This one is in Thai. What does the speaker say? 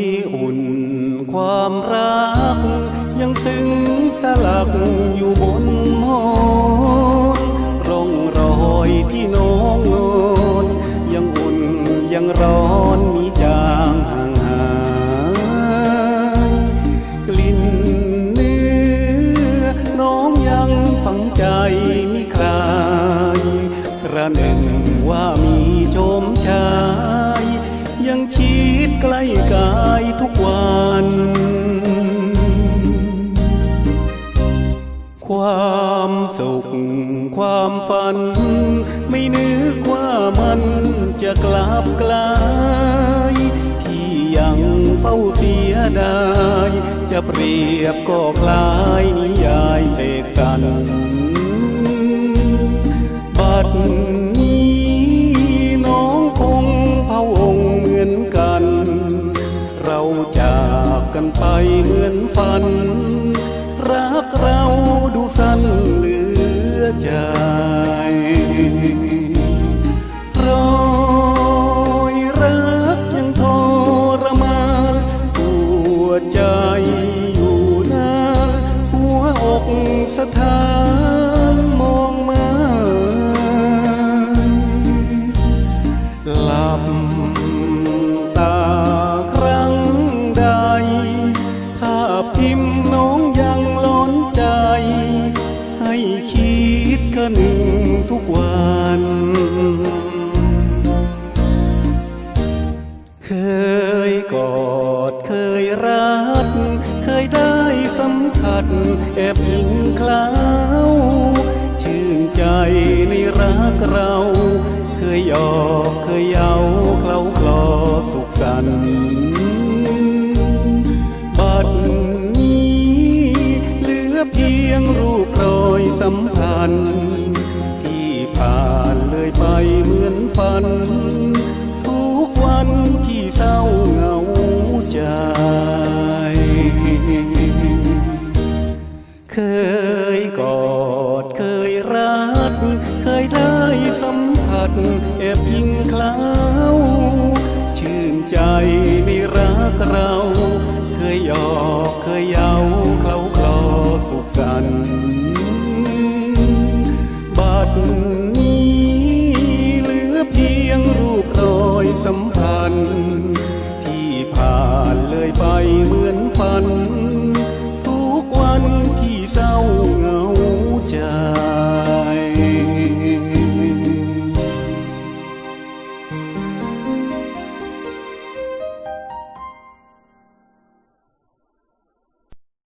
ยอุ่น ความรัก ยังซึ้งสลักอยู่บนหอร่องรอยที่น้องนอนยังอุ่นยังร้อนมีจางห่างหากลิ่นเนื้อน้องยังฝังใจไม่คลายระหนึ่งว่ามีชมชา กล้กายทุกวัน ความสุข ความฝัน ไม่นึกว่ามันจะกลับกลายพี่ยังเฝ้าเสียดาย จะเปรียบก็คล้ายนิยายเสกสรรบัด จากกันไปเหมือนฝัน รักเราดูสั้นเหลือใจรอยรักยังทรมานปวดใจอยู่นานหัวอกสถาน พพิมพ์น้องยังล้นใจ ให้คิดคะหนึ่งทุกวัน เคยกอดเคยรัก เคยได้สัมผัสแอบอิงคล้าวชื่นใจในรักเรา เคยหยอกเคยเย้าเคล้าคลอสุขสันต์ บัดนี้เหลือเพียงรูปรอยสัมพันธ์ที่ผ่านเลยไปเหมือนฝัน ทุกวันที่เศร้าเหงาใจ เคยกอดเคยรักเคยได้สัมผัสแอบยิงคลา ว